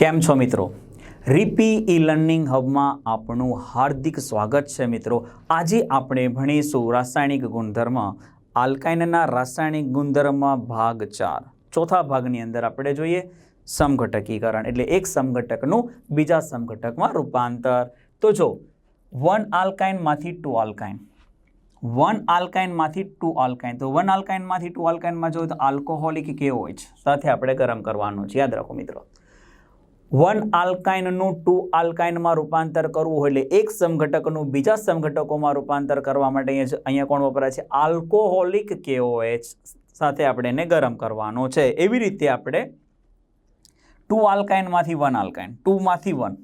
કેમ છો મિત્રો? રીપી ઈ લર્નિંગ હબમાં આપણું હાર્દિક સ્વાગત છે મિત્રો. આજે આપણે ભણીશું રાસાયણિક ગુણધર્મ આલ્કાઇનના રાસાયણિક ગુણધર્મ ભાગ ચાર. ચોથા ભાગની અંદર આપણે જોઈએ સમઘટકીકરણ, એટલે એક સમઘટકનું બીજા સમઘટકમાં રૂપાંતર. તો જો વન આલ્કાઇનમાંથી ટુ આલ્કાઇન વન આલ્કાઇનમાંથી ટુ આલ્કાઇન તો વન આલ્કાઇનમાંથી ટુ આલ્કાઇનમાં જોઈએ તો આલ્કોહોલિક કેવો હોય છે? સાથે આપણે ગરમ કરવાનું છે. યાદ રાખો મિત્રો. વન આલ્કાઇનનું, ટુ આલ્કાઇનમાં રૂપાંતર કરવું હોય એટલે એક સમઘટકનું બીજા સમઘટકોમાં રૂપાંતર કરવા માટે અહીંયા કોણ વપરાય છે? આલ્કોહોલિક કેઓએચ સાથે આપણે એને ગરમ કરવાનો છે. એવી રીતે આપણે ટુ આલ્કાઇનમાંથી વન આલ્કાઇન, ટુમાંથી વન.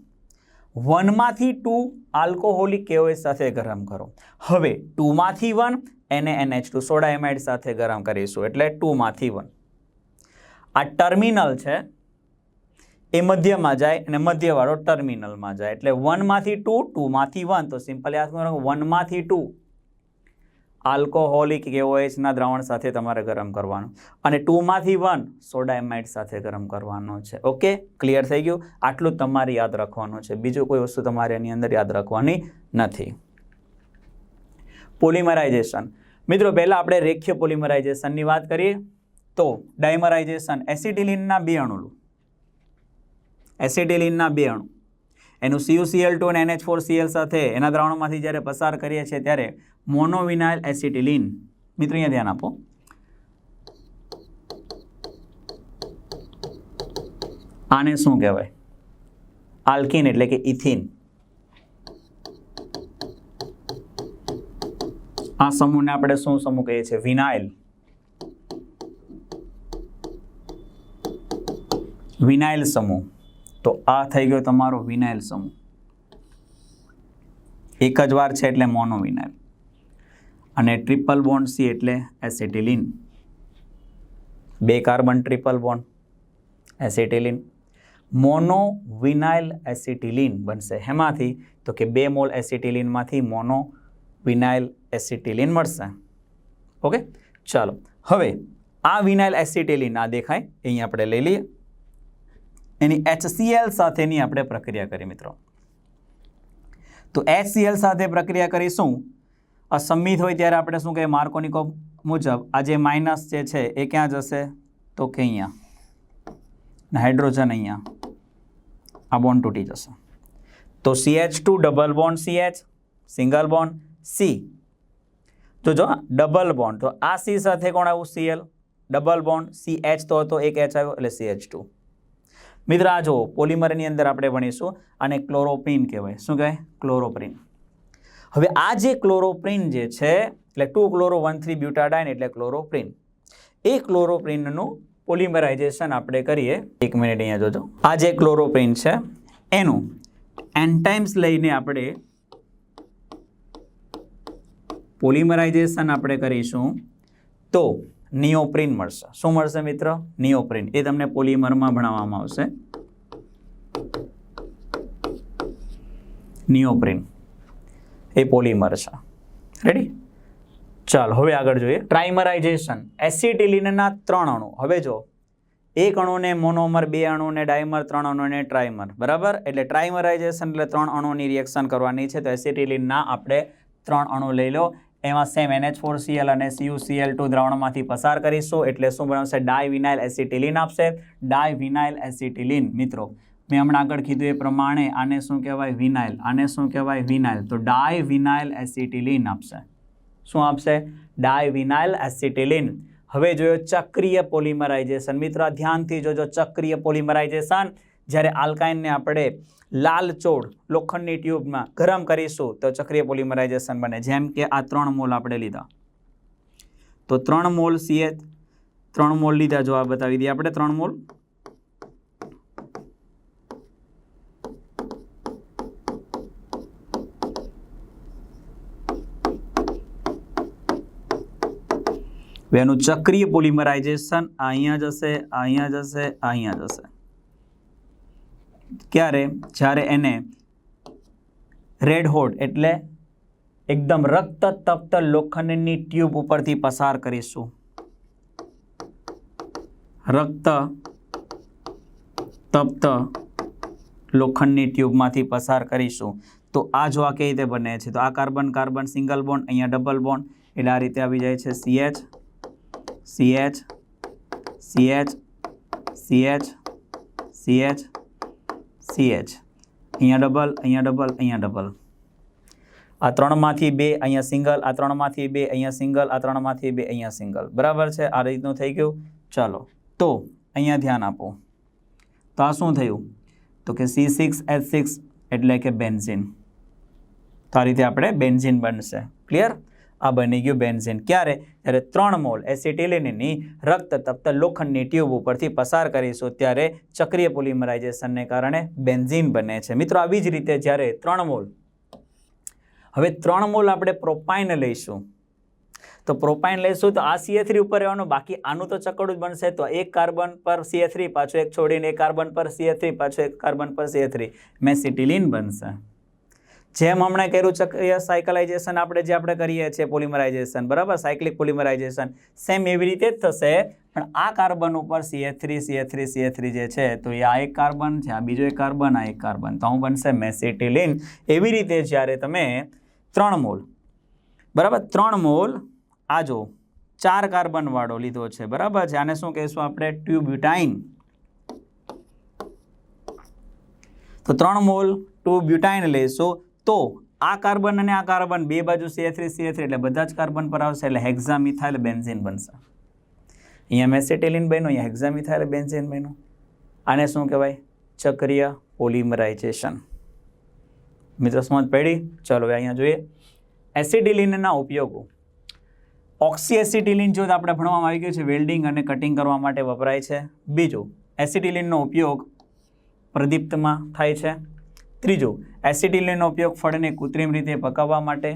વનમાંથી ટુ આલ્કોહોલિક કેઓએચ સાથે ગરમ કરો. હવે ટુમાંથી વન એને એનએચ ટુ સોડા એમાઇડ સાથે ગરમ કરીશું એટલે ટુમાંથી વન. આ ટર્મિનલ છે. એ મધ્યમાં જાય અને મધ્યવાળો ટર્મિનલમાં જાય. એટલે વનમાંથી ટુ ટુમાંથી વન તો સિમ્પલ યાદ વનમાંથી ટુ આલ્કોહોલિક કે ઓએચના દ્રાવણ સાથે તમારે ગરમ કરવાનું. અને ટુમાંથી વન સોડાયમાઇટ સાથે ગરમ કરવાનો છે. ઓકે ક્લિયર થઈ ગયું? આટલું તમારે યાદ રાખવાનું છે. બીજું કોઈ વસ્તુ તમારે એની અંદર યાદ રાખવાની નથી. પોલિમરાઇઝેશન મિત્રો, પહેલાં આપણે રેખીય પોલિમરાઇઝેશનની વાત કરીએ. તો ડાયમરાઇઝેશન એસિટિલિનના બે અણુ એસિટિલિનના બે અણુ. એનું સીયુસીએલ ટુ અને એનએચ ફોર સીએલ સાથે એના દ્રાવણમાંથી જ્યારે પસાર કરીએ છીએ ત્યારે મોનોવિનાઇલ એસિટિલિન મિત્રો, અહીંયા ધ્યાન આપો. આને શું કહેવાય? આલ્કિન એટલે કે ઇથિન. આ સમૂહને આપણે શું સમૂહ કહીએ છીએ? વિનાઇલ. વિનાઇલ સમૂહ. તો આ થઈ ગયો તમારો વિનાઇલ સમૂહ. એક જ વાર છે એટલે મોનો વિનાઇલ અને ટ્રિપલ બોન્ડ સી એટલે એસિટિલિન બે carbon triple bond acetylene mono vinyl acetylene બનશે હેમાંથી તો કે બે મોલ એસિટિલિનમાંથી મોનો વિનાઇલ એસિટિલિન મળશે. ઓકે? ચાલો. હવે આ વિનાઇલ એસિટિલિન આ દેખાય. અહીં આપણે લઈ લઈએ. એની HCl સાથેની આપણે પ્રક્રિયા કરી મિત્રો. તો HCl સાથે પ્રક્રિયા કરીશું. અસંમિત હોય ત્યારે આપણે શું કહીએ? માર્કોનિકો મુજબ. આ જે માઇનસ જે છે, એ ક્યાં જશે? તો કે અહીંયા. હાઇડ્રોજન અહીંયા. આ બોન્ડ તૂટી જશે. તો C H two double bond C single bond C તો જો ડબલ બોન્ડ તો આ સી સાથે કોણ આવ્યું? Cl double bond C H તો હતો, એક એચ આવ્યો, એટલે સી ટુ મિત્ર આ જુઓ પોલિમરની અંદર આપણે ભણીશું અને ક્લોરોપ્રિન કહેવાય. શું કહેવાય? ક્લોરોપ્રિન. હવે આ જે ક્લોરોપ્રિન જે છે, એટલે two chloro one three butadiene એટલે ક્લોરોપ્રિન. એ ક્લોરોપ્રિનનું પોલિમરાઇઝેશન આપણે કરીએ. એક મિનિટ અહીંયા જોજો. આ જે ક્લોરોપ્રિન છે, એનું એન્ટાઇમ્સ લઈને આપણે પોલિમરાઇઝેશન આપણે કરીશું. તો નિયોપ્રિન મળશે. શું મળશે મિત્ર? નિયોપ્રિન એ તમને પોલિમરમાં ભણાવવામાં આવશે. નિયોપ્રિન એ પોલિમર છે. રેડી ચાલો, હવે આગળ જોઈએ. ટ્રાઇમરાઇઝેશન એસિટિલિનના ત્રણ અણુ. હવે જો, એક અણુને મોનોમર બે અણુને ડાયમર ત્રણ અણુને ટ્રાઇમર બરાબર? એટલે ટ્રાઇમરાઇઝેશન એટલે ત્રણ અણુની રિએક્શન કરવાની છે. તો એસિટિલિનના આપણે ત્રણ અણુ લઈ લો. એમાં same N H four C L અને C U C L two દ્રાવણમાંથી પસાર કરીશું. એટલે શું બનાવશે? ડાય વિનાઇલ એસિટિલિન આપશે. ડાય વિનાઇલ એસિટિલિન મિત્રો. મેં હમણાં આગળ કીધું એ પ્રમાણે આને શું કહેવાય? વિનાઇલ આને શું કહેવાય? વિનાઇલ તો ડાય વિનાઇલ એસિટિલિન આપશે. શું આપશે? ડાય વિનાઇલ એસિટિલિન હવે જોયો ચક્રીય પોલિમરાઇઝેશન મિત્રો, ધ્યાનથી જોજો ચક્રીય પોલિમરાઇઝેશન જ્યારે આલ્કાઇનને આપણે લાલ ચોળ લોખંડની ટ્યુબમાં ગરમ કરીશું, તો ચક્રીય પોલિમરાઇઝેશન બને. જેમ કે આ ત્રણ મોલ આપણે લીધા. તો ત્રણ મોલ સીએ, ત્રણ મોલ લીધા. જો આ બતાવી દઈએ આપણે ત્રણ મોલ. એનું ચક્રીય પોલિમરાઇઝેશન અહીંયા જશે અહીંયા જશે અહીંયા જશે ક્યારે જ્યારે એને રેડ હોટ એટલે એકદમ રક્ત તપ્ત લોખંડની ટ્યુબ ઉપરથી પસાર કરીશું. રક્ત તપ્ત લોખંડની ટ્યુબમાંથી પસાર કરીશું. તો આ જો આ કઈ રીતે બને છે? તો આ કાર્બન કાર્બન સિંગલ બોન્ડ અહીંયા ડબલ બોન્ડ એટલે આ રીતે આવી જાય છે CH CH CH CH CH CH અહીંયા ડબલ અહીંયા ડબલ અહીંયા ડબલ આ ત્રણમાંથી બે અહીંયા સિંગલ આ ત્રણમાંથી બે અહીંયા સિંગલ આ ત્રણમાંથી બે અહીંયા સિંગલ બરાબર છે? આ રીતનું થઈ ગયું. ચાલો. તો અહીંયા ધ્યાન આપો. તો આ શું થયું? તો કે સી સિક્સ એચ સિક્સ એટલે કે બેન્ઝિન તો આ રીતે આપણે બેન્ઝિન બનશે. ક્લિયર આ બની ગયું બેન્ઝિન. ક્યારે? જ્યારે ત્રણ મોલ એસિટિલિનની રક્ત તપ્ત લોખંડની ટ્યુબ ઉપરથી પસાર કરીશું, ત્યારે ચક્રીય પોલિમરાઇઝેશનને કારણે બેન્ઝિન બને છે. મિત્રો, આવી જ રીતે જ્યારે ત્રણ મોલ, હવે ત્રણ મોલ આપણે પ્રોપાઇન લઈશું. તો પ્રોપાઇન લઈશું તો આ સીએ થ્રી ઉપર રહેવાનું, બાકી આનું તો ચકડું જ બનશે. તો એક કાર્બન પર સીએ થ્રી પાછો એક છોડીને એક કાર્બન પર સીએ થ્રી પાછો એક કાર્બન પર સીએ થ્રી મેસિટિલિન બનશે. જેમ હમણાં કર્યું ચક્રીય સાયકલાઇઝેશન આપણે જે આપણે કરીએ છીએ પોલિમરાઇઝેશન બરાબર? સાયક્લિક પોલિમરાઇઝેશન સેમ એવી રીતે જ થશે. પણ આ કાર્બન ઉપર CH three CH three CH three જે છે, તો એ આ એક કાર્બન છે, આ બીજો એક કાર્બન આ એક કાર્બન તો હું બનશે મેસિટિલિન એવી રીતે જ્યારે તમે ત્રણ મોલ, બરાબર? ત્રણ મોલ, આ જો ચાર કાર્બન વાળો લીધો છે, બરાબર છે? આને શું કહીશું આપણે? ટ્યુબ્યુટાઇન તો ત્રણ મોલ ટુ બ્યુટાઇન લઈશું. તો આ કાર્બન અને આ કાર્બન બે બાજુ સીએ થ્રી સીએ થ્રી એટલે બધા જ કાર્બન પર આવશે, એટલે હેક્ઝામિથાઇલ બેન્ઝિન બનશે. અહીંયા મેસેટેલિન બન્યું, અહીંયા હેક્ઝામિથાઇલ બેન્ઝિન બન્યું. આને શું કહેવાય? ચક્રીય પોલિમરાઇઝેશન. મિત્રો, સમજ પડી? ચાલો અહીંયા જોઈએ. એસિડિલિનના ઉપયોગો. ઓક્સી એસિટિલિન જો આપણે ભણવામાં આવી ગયું છે, વેલ્ડિંગ અને કટિંગ કરવા માટે વપરાય છે. બીજું એસિટિલિનનો ઉપયોગ પ્રદીપ્તમાં થાય છે. ત્રીજું, એસિટિલિનનો ઉપયોગ ફળને કૃત્રિમ રીતે પકાવવા માટે.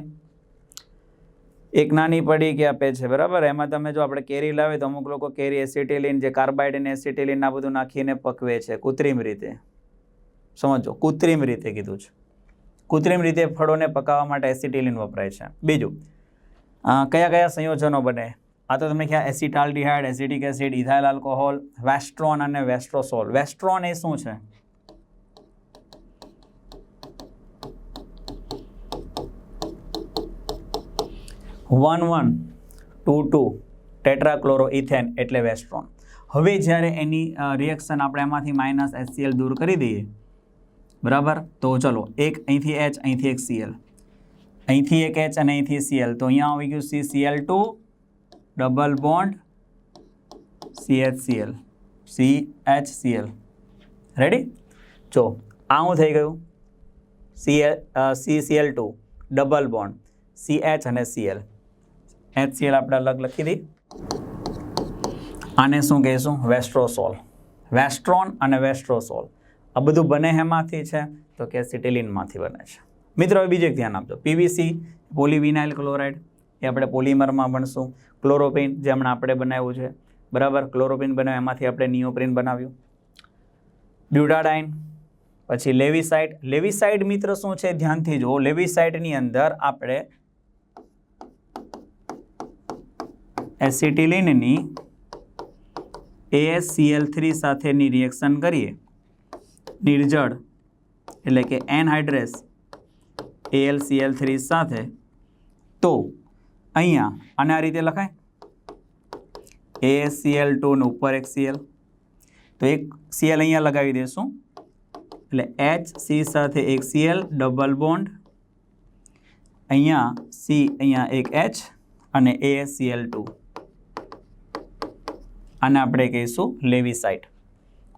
એક નાની પડી કે આપે છે, બરાબર? એમાં તમે જો આપણે કેરી લાવે તો અમુક લોકો કેરી એસિટિલિન, જે કાર્બાઇડ અને એસિટિલિન આ બધું નાખીને પકવે છે, કૃત્રિમ રીતે. સમજો, કૃત્રિમ રીતે કીધું છે. કૃત્રિમ રીતે ફળોને પકાવવા માટે એસિટિલિન વપરાય છે. બીજું કયા કયા સંયોજનો બને? આ તો તમને ખ્યાલ, acetaldehyde, acetic acid, ethyl alcohol, westron અને વેસ્ટ્રોસોલ. વેસ્ટ્રોન એ શું છે? One one, two two tetrachloro ethane એટલે વેસ્ટ્રોન. હવે જ્યારે એની રિએક્શન આપણે એમાંથી માઇનસ એચસીએલ દૂર કરી દઈએ, બરાબર? તો ચલો, એક અહીંથી એચ અહીંથી એક સીએલ અહીંથી એક એચ અને અહીંથી સીએલ તો અહીંયા આવી ગયું C Cl two double bond C H Cl C H Cl ready જો, આ શું થઈ ગયું? C C Cl two double bond C H અને સીએલ એચ સીએલ આપણે અલગ લખી દઈએ. આને શું કહીશું? વેસ્ટ્રોસોલ વેસ્ટ્રોન અને વેસ્ટ્રોસોલ આ બધું બને હેમાંથી છે? તો કે સિટિલિનમાંથી બને છે. મિત્રો, હવે બીજું ધ્યાન આપજો. પીવીસી પોલીવિનાઇલ ક્લોરાઇડ એ આપણે પોલિમરમાં ભણશું. ક્લોરોપિન જે હમણાં આપણે બનાવ્યું છે. બરાબર? ક્લોરોપિન બનાવ્યું, એમાંથી આપણે નિયોપ્રિન બનાવ્યું. બ્યુટાડાઇન પછી લેવિસાઇડ લેવિસાઇડ મિત્ર, શું છે? ધ્યાનથી જુઓ. લેવિસાઇડની અંદર આપણે એસિટિલિનની એએસસીએલ થ્રી સાથેની રિએક્શન કરીએ. નિર્જળ, એટલે કે એનહાઇડ્રેસ એએલસીએલ થ્રી સાથે. તો અહીંયા અને આ રીતે લખાય. એએસસીએલ ટુનું ઉપર એક સીએલ તો એક સીએલ અહીંયા લગાવી દઈશું એટલે એચ સી સાથે એક સીએલ ડબલ બોન્ડ અહીંયા સી અહીંયા એક એચ અને એએસસીએલ ટુ આને આપણે કહીશું લેવિસાઇટ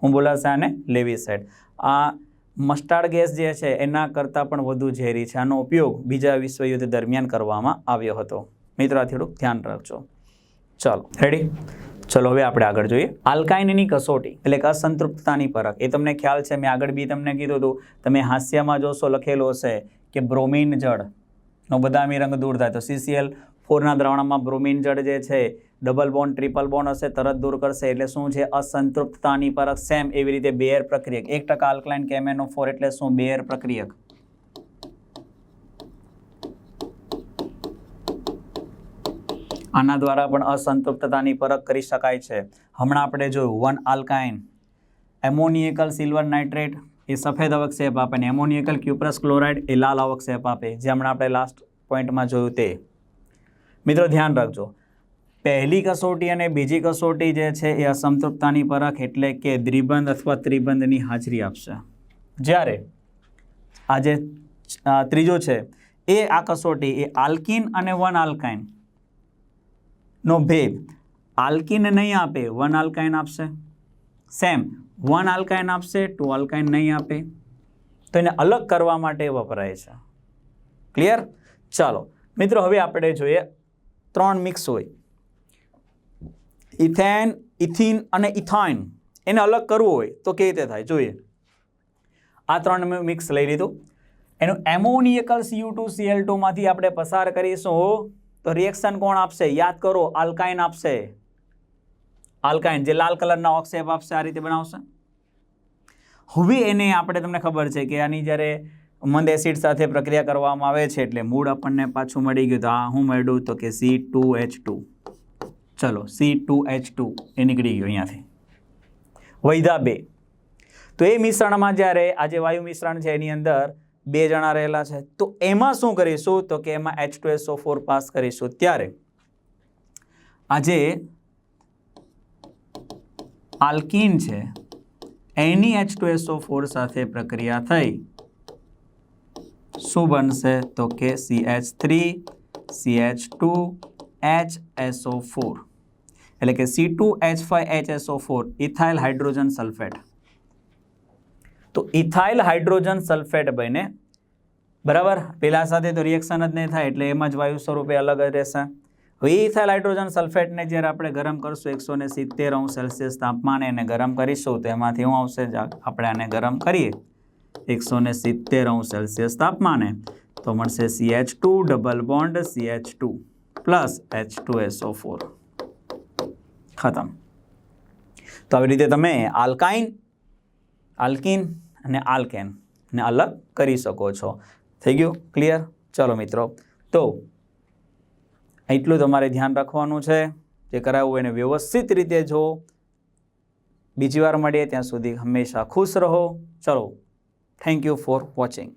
હું બોલાશે આને લેવિસાઇટ આ મસ્ટાર્ડ ગેસ જે છે, એના કરતાં પણ વધુ ઝેરી છે. આનો ઉપયોગ બીજા વિશ્વયુદ્ધ દરમિયાન કરવામાં આવ્યો હતો. મિત્રો થોડુંક ધ્યાન રાખજો. ચાલો રેડી ચલો, હવે આપણે આગળ જોઈએ. આલ્કાઇનની કસોટી, એટલે કે અસંતૃપ્તતાની પરખ. એ તમને ખ્યાલ છે, મેં આગળ બી તમને કીધું હતું. તમે હાસ્યમાં જોશો, લખેલું હશે કે બ્રોમિન જળનો બદામી રંગ દૂર થાય. તો સીસીએલ ફોરના દ્રાવણમાં બ્રોમિન જળ જે છે ડબલ બોન્ડ ટ્રિપલ બોન્ડ હશે, તરત દૂર કરશે, એટલે શું છે? અસંતૃપ્તતાની પરખ સેમ એવી રીતે બેયર પ્રક્રિયક. એક ટકા આલ્કલાઇન કેમેનો ફોર એટલે શું? બેયર પ્રક્રિયક. આના દ્વારા પણ અસંતૃપ્તતાની પરખ કરી શકાય છે. હમણાં આપણે જોયું one alkyne ammoniacal silver nitrate એ સફેદ અવક્ષેપ આપે ને એમોનિયકલ ક્યુપ્રસ ક્લોરાઇડ એ લાલ અવક્ષેપ આપે, જે હમણાં આપણે લાસ્ટ પોઈન્ટમાં જોયું તે. મિત્રો, ધ્યાન રાખજો. પહેલી કસોટી અને બીજી કસોટી જે છે એ અસંતૃપ્તાની પરખ એટલે કે દ્વિબંધ અથવા ત્રિબંધની હાજરી આપશે. જ્યારે આ જે ત્રીજો છે, એ આ કસોટી એ આલ્કિન અને વન આલ્કાઇન નો ભેદ. આલ્કિન નહીં આપે વન આલ્કાઇન આપશે. સેમ વન આલ્કાઇન આપશે ટુ આલ્કાઇન નહીં આપે. તો એને અલગ કરવા માટે વપરાય છે. ક્લિયર? ચાલો, મિત્રો, હવે આપણે જોઈએ ત્રણ મિક્સ હોય. ઇથેન, ઇથિન અને ઇથાઇન. એને અલગ કરવું હોય તો કેવી રીતે થાય? જોઈએ. આ ત્રણ મેં મિક્સ લઈ લીધું. એનું ammoniacal C U two C L ટુમાંથી આપણે પસાર કરીશું. તો રિએક્શન કોણ આપશે? યાદ કરો આલ્કાઇન આપશે. આલ્કાઇન જે લાલ કલરના ઓક્સેપ આપશે, આ રીતે બનાવશે. હવે એને આપણે તમને ખબર છે કે આની જ્યારે મંદ એસિડ સાથે પ્રક્રિયા કરવામાં આવે છે, એટલે મૂળ આપણને પાછું મળી ગયું. તો આ હું મળ્યું તો કે સી ટુ એચ ટુ ચલો સી ટુ એચ ટુ એ નીકળી ગયું અહીંયાથી. વૈધા બે. તો એ મિશ્રણમાં જ્યારે આ જે વાયુ મિશ્રણ છે એની અંદર બે જણા રહેલા છે, તો એમાં શું કરીશું? તો કે એમાં H two S O four pass કરીશું. ત્યારે આજે આલ્કીન છે, એની H two S O four સાથે પ્રક્રિયા થઈ. શું બનશે? તો કે C H three C H two H S O four એટલે કે C two H five H S O four ethyl hydrogen sulphate તો ઇથાઇલ હાઇડ્રોજન સલ્ફેટ બને. બરાબર? પેલા સાથે તો રિએક્શન જ નહીં થાય, એટલે એમ જ વાયુ સ્વરૂપે અલગ જ રહેશે. હવે એ ઇથાઇલ હાઇડ્રોજન સલ્ફેટને જ્યારે આપણે ગરમ કરશું એકસો ને સિત્તેર અંશ સેલ્સિયસ તાપમાને એને ગરમ કરીશું, તો એમાંથી શું આવશે? જ આપણે આને ગરમ કરીએ. એકસો ને સિત્તેર અંશ સેલ્સિયસ તાપમાને. તો મળશે C H two double bond C H two plus H two SO four ખતમ. તો આવી રીતે તમે આલ્કાઇન, આલ્કિન અને આલ્કેન ને અલગ કરી શકો છો. થઈ ગયું? ક્લિયર ચલો મિત્રો. તો એટલું તમારે ધ્યાન રાખવાનું છે. જે કરાવવું એને વ્યવસ્થિત રીતે જો. બીજી વાર મળીએ ત્યાં સુધી હંમેશા ખુશ રહો. ચલો થેન્ક યુ ફોર વોચિંગ